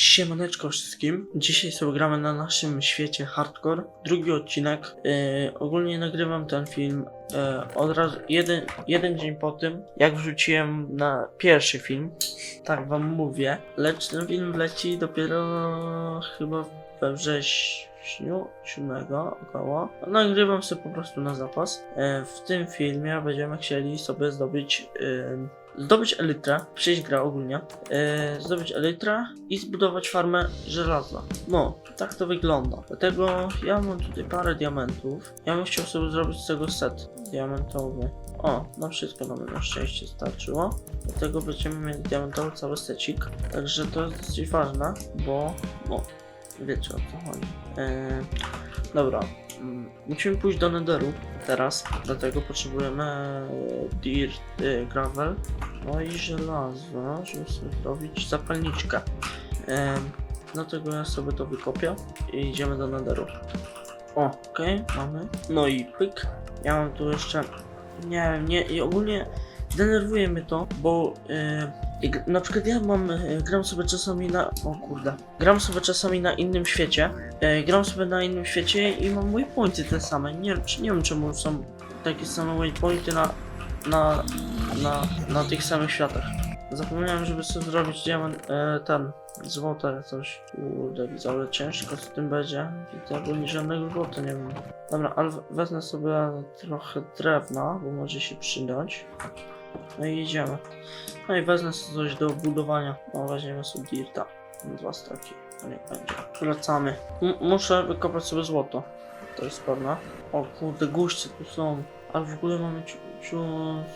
Siemaneczko wszystkim. Dzisiaj sobie gramy na naszym świecie hardcore. Drugi odcinek. Yy, ogólnie nagrywam ten film yy, od razu jeden, jeden dzień po tym, jak wrzuciłem na pierwszy film. Tak wam mówię. Lecz ten film leci dopiero chyba we wrześniu 7 około. Nagrywam sobie po prostu na zapas. Yy, w tym filmie będziemy chcieli sobie zdobyć zdobyć elytrę, przejść gra ogólnie, yy, zdobyć elytrę i zbudować farmę żelaza. No, tak to wygląda. Dlatego ja mam tutaj parę diamentów. Ja bym chciał sobie zrobić z tego set diamentowy. O, na wszystko nam na szczęście starczyło. Dlatego będziemy mieli diamentowy cały secik. Także to jest dosyć ważne, bo no, wiecie o co chodzi. Yy, dobra, musimy pójść do Netheru teraz, dlatego potrzebujemy dirt, e, gravel, no i żelazo, żeby sobie zrobić zapalniczkę. Dlatego ja sobie to wykopię i idziemy do Netheru. Okej, mamy. No i pyk. Ja mam tu jeszcze, nie nie, i ogólnie denerwuje mnie to, bo jak na przykład ja mam, e, gram sobie czasami na, o kurde, gram sobie czasami na innym świecie, e, gram sobie na innym świecie i mam waypointy te same, nie, nie wiem czemu są takie same waypointy na, na, na, na tych samych światach. Zapomniałem, żeby sobie zrobić diament, e, ten, złote coś, kurde, widzę, ale ciężko z tym będzie, widzę, bo żadnego złota nie mam. Dobra, ale we- wezmę sobie trochę drewna, bo może się przydać. No i idziemy. No i wezmę sobie coś do budowania. No weźmiemy sobie dirta. Dwa staki. No niech będzie. Wracamy. M muszę wykopać sobie złoto. To jest pewne. O kurde, guźce tu są. Ale w ogóle mamy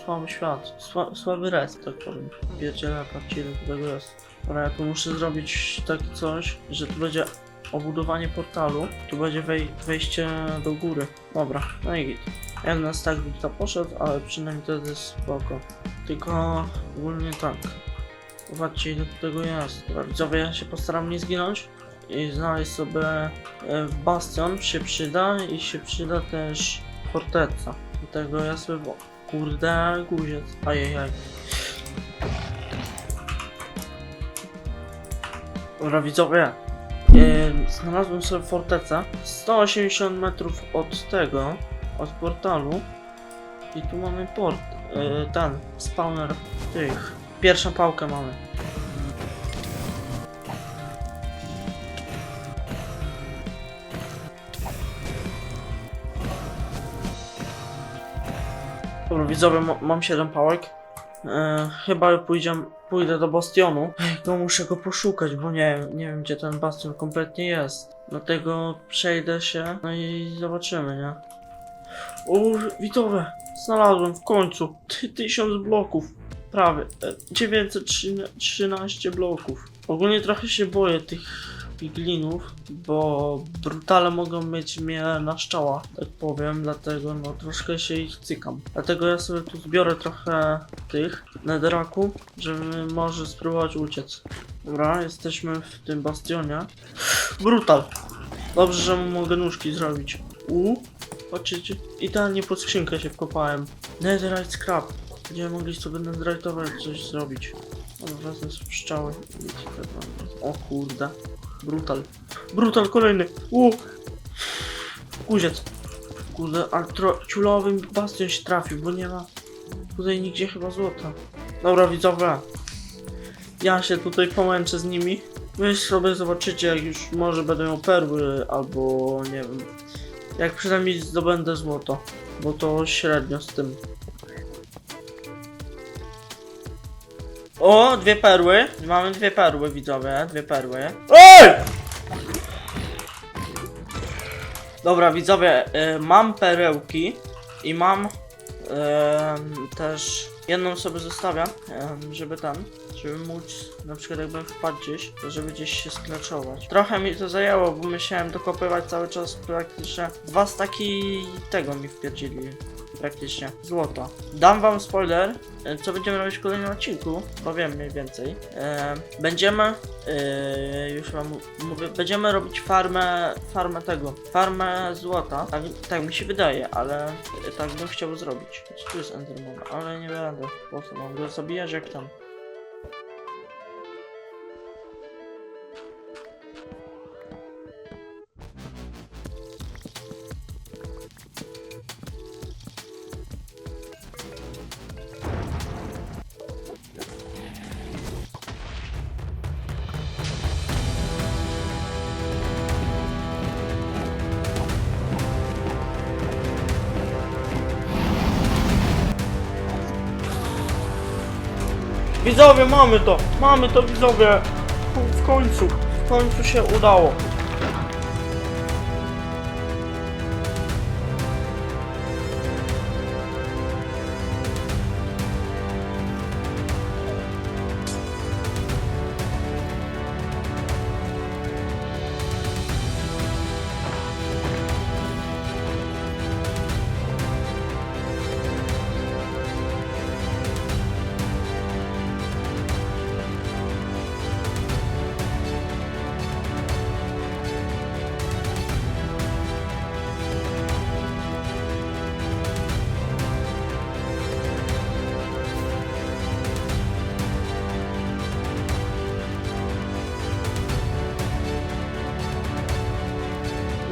słaby świat. Sła, słaby res, tak powiem. Pierdziele, patrzcie tego jest. Ale ja tu muszę zrobić takie coś, że tu będzie obudowanie portalu. Tu będzie wej wejście do góry. Dobra, no i git. Jeden stack by to poszedł, ale przynajmniej to jest spoko. Tylko ogólnie tak. Zobaczcie ile tego jest. Dobra, widzowie, ja się postaram nie zginąć. I znaleźć sobie e, bastion się przyda i się przyda też forteca. Dlatego ja sobie... O, kurde, guziec. Ajajaj. Dobra, widzowie. E, znalazłem sobie fortecę. 180 metrów od tego, od portalu. I tu mamy port, e, ten, spawner tych. Pierwszą pałkę mamy. Dobra, widzowie, ma- mam 7 pałek. E, chyba pójdziemy, pójdę do bastionu. Tylko muszę go poszukać, bo nie, nie wiem gdzie ten bastion kompletnie jest. Dlatego przejdę się, no i zobaczymy, nie? O, widzowie, znalazłem w końcu Ty, 1000 bloków. Prawie. e, 913 bloków. Ogólnie trochę się boję tych piglinów, bo brutale mogą mieć mnie na szczała, tak powiem, dlatego no troszkę się ich cykam. Dlatego ja sobie tu zbiorę trochę tych netherraku, żeby może spróbować uciec. Dobra, jesteśmy w tym bastionie. Brutal! Dobrze, że mogę nóżki zrobić. U, patrzcie, idealnie pod skrzynkę się wkopałem. Netherite scrap. Będziemy mogli sobie netherite'owe coś zrobić. Dobra, sobie pszczoły. O kurde. Brutal. Brutal kolejny. U. Guziec. Kurde, ale tro, ciulowy bastion się trafił, bo nie ma tutaj nigdzie chyba złota. Dobra widzowie. Ja się tutaj pomęczę z nimi. Wy sobie zobaczycie, jak już może będę miał perły, albo nie wiem. Jak przynajmniej zdobędę złoto, bo to średnio z tym. O, dwie perły. Mamy dwie perły, widzowie, dwie perły. EJ! Dobra, widzowie, y, mam perełki i mam em, też jedną sobie zostawiam, em, żeby ten, żeby móc na przykład jakbym wpadł gdzieś, to żeby gdzieś się sklaczować. Trochę mi to zajęło, bo musiałem dokopywać cały czas praktycznie dwa staki tego mi wpierdzili praktycznie złoto. Dam wam spoiler, e, co będziemy robić w kolejnym odcinku, bo wiem mniej więcej. E, będziemy, e, już wam mówię, będziemy robić farmę, farmę tego, farmę złota, tak, tak mi się wydaje, ale tak bym chciał zrobić. Tu jest Enderman, ale nie będę, po co mam go zabijać jak tam. Widzowie, mamy to! Mamy to, widzowie! W końcu, w końcu się udało.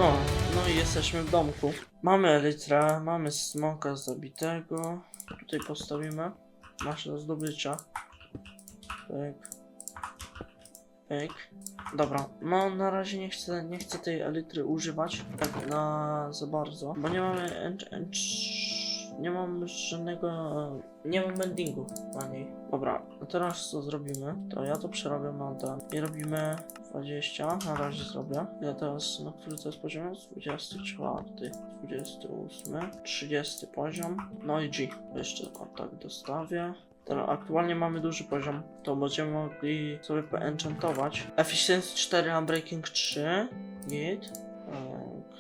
No, no i jesteśmy w domku. Mamy elytrę, mamy smoka zabitego. Tutaj postawimy. Masz do zdobycia. Pyk. Pyk. Dobra, no na razie nie chcę, nie chcę tej elitry używać tak na za bardzo, bo nie mamy ench- ench- nie mam żadnego, nie mam mendingu na niej. Dobra, a teraz co zrobimy? To ja to przerabiam na ten i robimy 20, na razie zrobię. Ja teraz, na który to jest poziom? 24, 28, 30 poziom, no i G. Jeszcze o tak dostawię. Teraz aktualnie mamy duży poziom, to będziemy mogli sobie poenchantować. Efficiency 4, Unbreaking 3, git.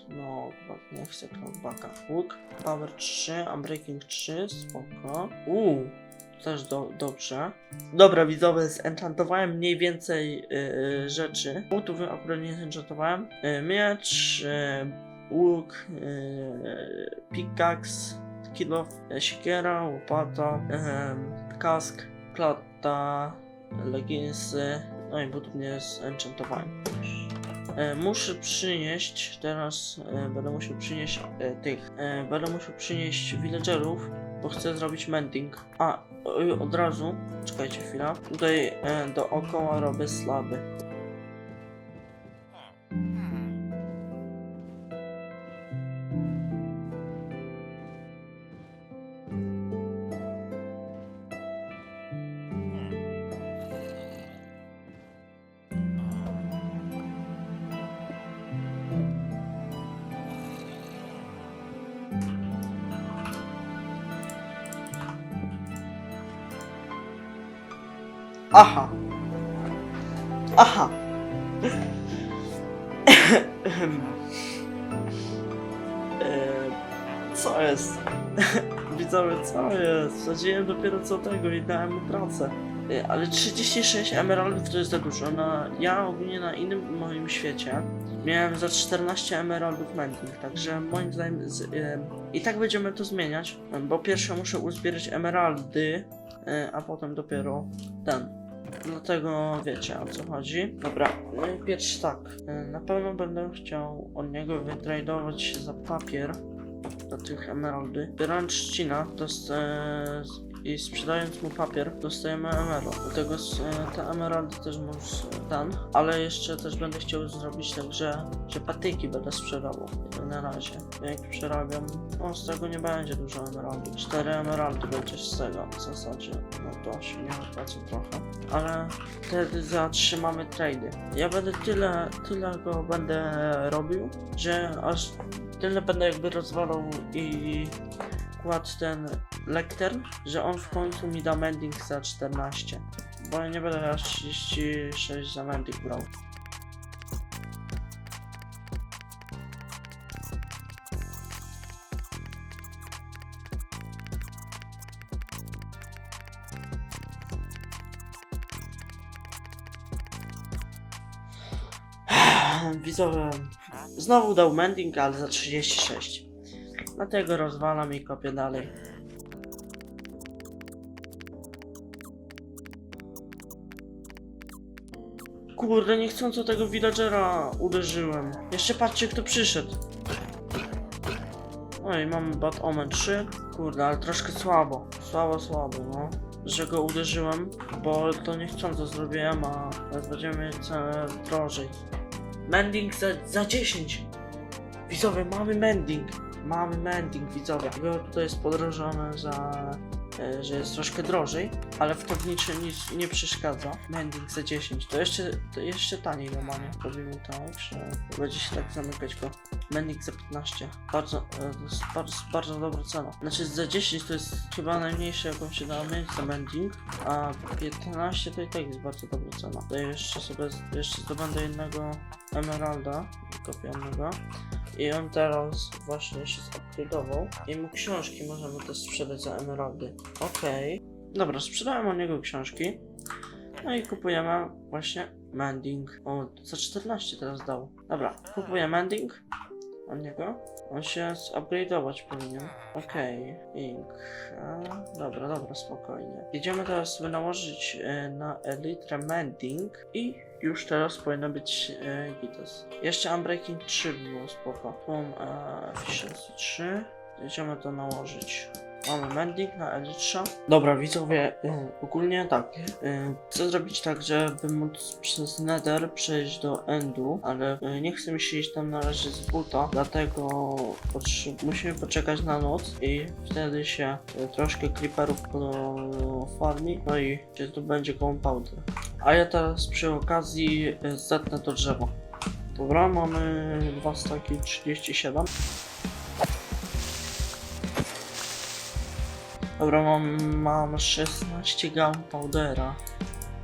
No, nie chcę knockbacka. Hook, Power 3, Unbreaking 3, spoko. Uuu, też do, dobrze. Dobra, widzowie, zenchantowałem mniej więcej yy, rzeczy. Butów akurat nie zenchantowałem. Yy, miecz, yy, łuk, yy, pickaxe, kilof, yy, siekiera, łopata, yy, kask, klata, leginsy. No i butów nie zenchantowałem. E, muszę przynieść, teraz e, będę musiał przynieść e, tych, będę musiał przynieść villagerów, bo chcę zrobić mending. A, od razu, czekajcie chwilę, tutaj dookoła robię slaby. Aha. Aha. Eee, co jest? Widzowie, co jest? Wsadziłem dopiero co tego i dałem mu pracę. Eee, Ale 36 emeraldów to jest za dużo. Na, ja ogólnie na innym moim świecie miałem za 14 emeraldów mending, także moim zdaniem z, em, i tak będziemy to zmieniać, bo pierwsze muszę uzbierać emeraldy, e, a potem dopiero ten. Dlatego wiecie o co chodzi. Dobra, najpierw tak. e, Na pewno będę chciał od niego wytradować za papier do tych emeraldy. Biorąc trzcina to jest, e, i sprzedając mu papier, dostajemy emerald. Dlatego e, te emeraldy też możesz ten, ale jeszcze też będę chciał zrobić tak, że, że patyki będę sprzedawał. Tak Na razie. Jak przerabiam, no z tego nie będzie dużo emeraldów. Cztery emeraldy będzie z tego w zasadzie. No to się nie opłaca trochę. Ale wtedy zatrzymamy trady. Ja będę tyle, tyle go będę robił, że aż tyle będę jakby rozwalał i kładł ten lektern, że on w końcu mi da mending za 14. Bo ja nie będę aż 36 za mending brał. Widzowie, znowu dał mending, ale za 36. Dlatego rozwalam i kopię dalej. Kurde, niechcąco tego villagera uderzyłem. Jeszcze patrzcie kto przyszedł. No i mamy Bad Omen 3. Kurde, ale troszkę słabo. Słabo, słabo, no. Że go uderzyłem, bo to niechcąco zrobiłem, a teraz będziemy całe drożej. Mending za, za 10. Widzowie, mamy mending. Mamy mending, widzowie. Bo tutaj jest podrożone za... e, że jest troszkę drożej, ale w to w niczym nic nie przeszkadza. Mending za 10, to jeszcze, to jeszcze taniej normalnie. Robimy tak, że będzie się tak zamykać go. Mending za 15, bardzo, e, bardzo, bardzo dobra cena. Znaczy za 10 to jest chyba najmniejsze jaką się da mieć za mending, a 15 to i tak jest bardzo dobra cena. To jeszcze sobie, jeszcze zdobędę jednego emeralda, kopianego. I on teraz właśnie się zupgrade'ował i mu książki możemy też sprzedać za emeraldy. Okej. Dobra, sprzedałem od niego książki. No i kupujemy właśnie mending. O, za 14 teraz dał. Dobra, kupuję mending od niego. On się zupgrade'ować powinien. Okej, ink. A, dobra, dobra, spokojnie. Jedziemy teraz sobie nałożyć e, na Elytrę mending i już teraz powinno być e. Jeszcze Unbreaking 3 by było spoko. Tu mam e, Efficiency 3. Jedziemy to nałożyć. Mamy mending na Elytrze. Dobra, widzowie, y, ogólnie tak. Y, chcę zrobić tak, żeby móc przez Nether przejść do Endu, ale y, nie chcę mi się iść tam na razie z buta, dlatego musimy poczekać na noc i wtedy się y, troszkę creeperów farmi, no i się tu będzie compoundy. A ja teraz przy okazji y, zetnę to drzewo. Dobra, mamy dwa staki 37. Dobra, mam, mam 16 gunpowdera.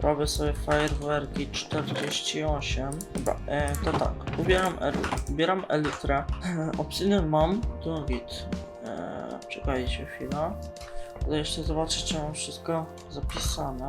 Robię sobie fajerwerki 48. Dobra, e, to tak. Ubieram, el, ubieram elytrę. Obsidian mam, to git. E, czekajcie chwilę. Tutaj jeszcze zobaczę, czy mam wszystko zapisane.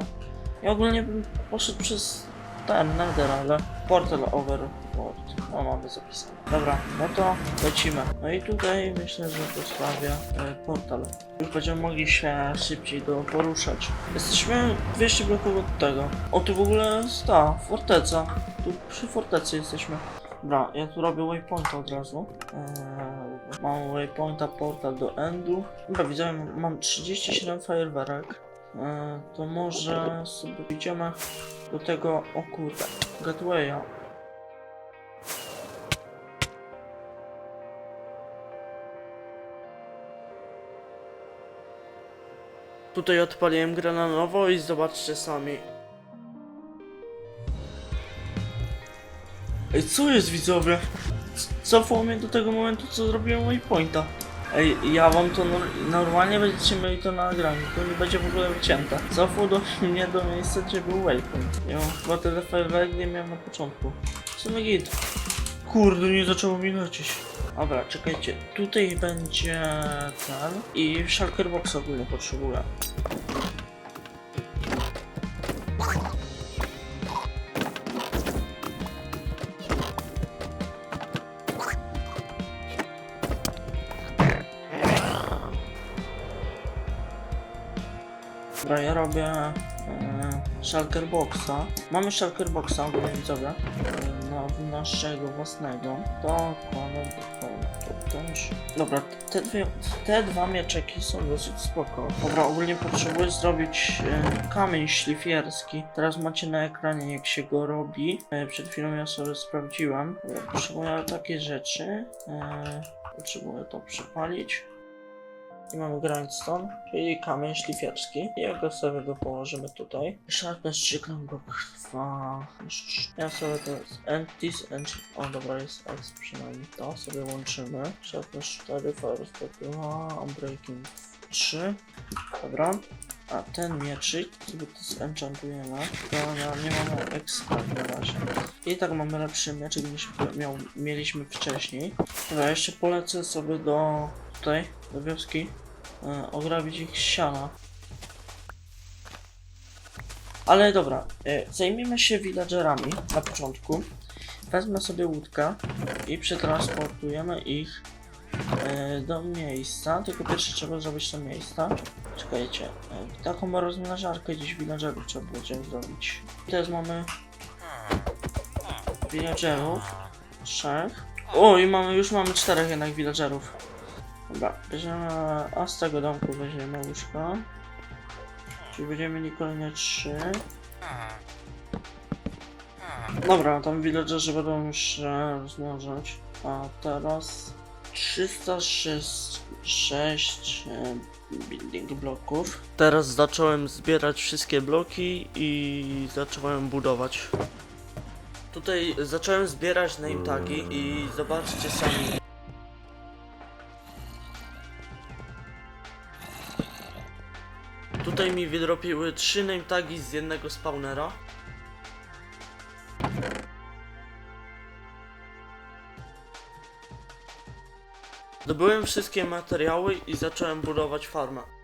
Ja ogólnie bym poszedł przez ten nether, ale portal overboard. No mamy zapisane. Dobra, no to lecimy. No i tutaj myślę, że postawię e, portal. Już będziemy mogli się szybciej do poruszać. Jesteśmy 200 bloków od tego. O, tu w ogóle jest ta forteca. Tu przy fortecy jesteśmy. Dobra, ja tu robię waypointa od razu. Eee, mam waypointa portal do endu. Dobra, widzę, mam 37 fajerwerek. Eee, to może sobie idziemy do tego, o kurde, gatewaya. Tutaj odpaliłem grę na nowo i zobaczcie sami. Ej, co jest widzowie? Cofło mnie do tego momentu, co zrobiłem waypointa. Ej, ja wam to nor- normalnie będziecie mieli to na nagraniu, to nie będzie w ogóle wycięte. Cofło do mnie do miejsca, gdzie był waypoint. Ja mam chyba tyle fajerwerek, nie miałem na początku. Co na git? Kurde, nie zaczęło mi lecieć. Dobra, czekajcie, tutaj będzie ten i shulker box ogólnie potrzebuję. Robię e, shulker boxa. Mamy shulker boxa widzowie. E, na, naszego własnego. To też. Dobra, te, dwie, te dwa mieczeki są dosyć spoko. Dobra, ogólnie potrzebuję zrobić e, kamień szlifierski. Teraz macie na ekranie jak się go robi. E, przed chwilą ja sobie sprawdziłem. Dobra, potrzebuję takie rzeczy. E, potrzebuję to przepalić. I mamy grindstone, czyli kamień szlifierski. Jego sobie go położymy tutaj. Sharpness 3, Clangblock 2. Ja sobie to z Entis, Ent... O dobra, jest X przynajmniej. To sobie łączymy. Sharpness 4, Firespot 2, Unbreaking 3. Dobra. A ten mieczyk, sobie to zenchantujemy. To ja nie mamy extra na razie. I tak mamy lepszy mieczyk niż miał, mieliśmy wcześniej. Dobra, jeszcze polecę sobie do tutaj, do wioski, e, ograbić ich siana. Ale dobra, e, zajmiemy się villagerami na początku. Wezmę sobie łódkę i przetransportujemy ich e, do miejsca. Tylko pierwsze trzeba zrobić to miejsca. Czekajcie, e, taką rozmnażarkę gdzieś villagerów trzeba będzie zrobić. Teraz mamy villagerów. Trzech. O, i mamy, już mamy czterech jednak villagerów. Dobra, bierzemy, a z tego domku weźmiemy łóżko. Czyli będziemy mieli kolejne trzy. Dobra, tam villagerzy będą już e, rozmnażać. A teraz 306 e, building bloków. Teraz zacząłem zbierać wszystkie bloki i zacząłem budować. Tutaj zacząłem zbierać name tagi i zobaczcie sami. Tutaj mi wydropiły trzy name tagi z jednego spawnera. Zdobyłem wszystkie materiały i zacząłem budować farmę.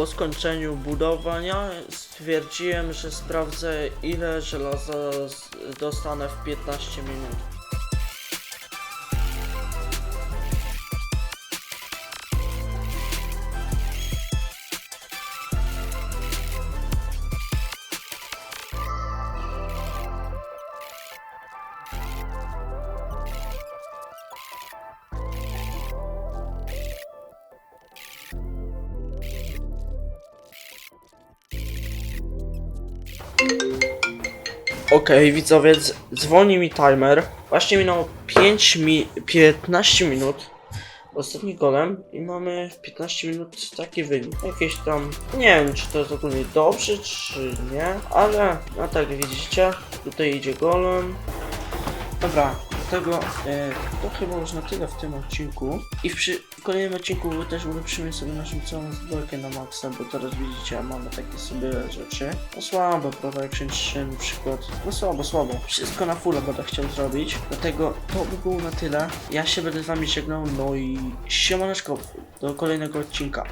Po skończeniu budowania stwierdziłem, że sprawdzę ile żelaza dostanę w 15 minut. Okej, widzowie, dz- dzwoni mi timer. Właśnie minęło 5 mi 15 minut. Ostatni golem i mamy w 15 minut taki wynik. Jakieś tam, nie wiem czy to jest ogólnie dobrze, czy nie, ale no tak widzicie, tutaj idzie golem. Dobra, do tego e, to chyba już na tyle w tym odcinku. I w przy, kolejnym odcinku też ulepszymy sobie naszą całą zbrojkę na maksa, bo teraz widzicie, mamy takie sobie rzeczy. No słabe, Protection 3 na przykład. No słabo, słabo. Wszystko na fulla będę chciał zrobić. Dlatego to by było na tyle. Ja się będę z wami żegnał, no i siemaneczko do kolejnego odcinka.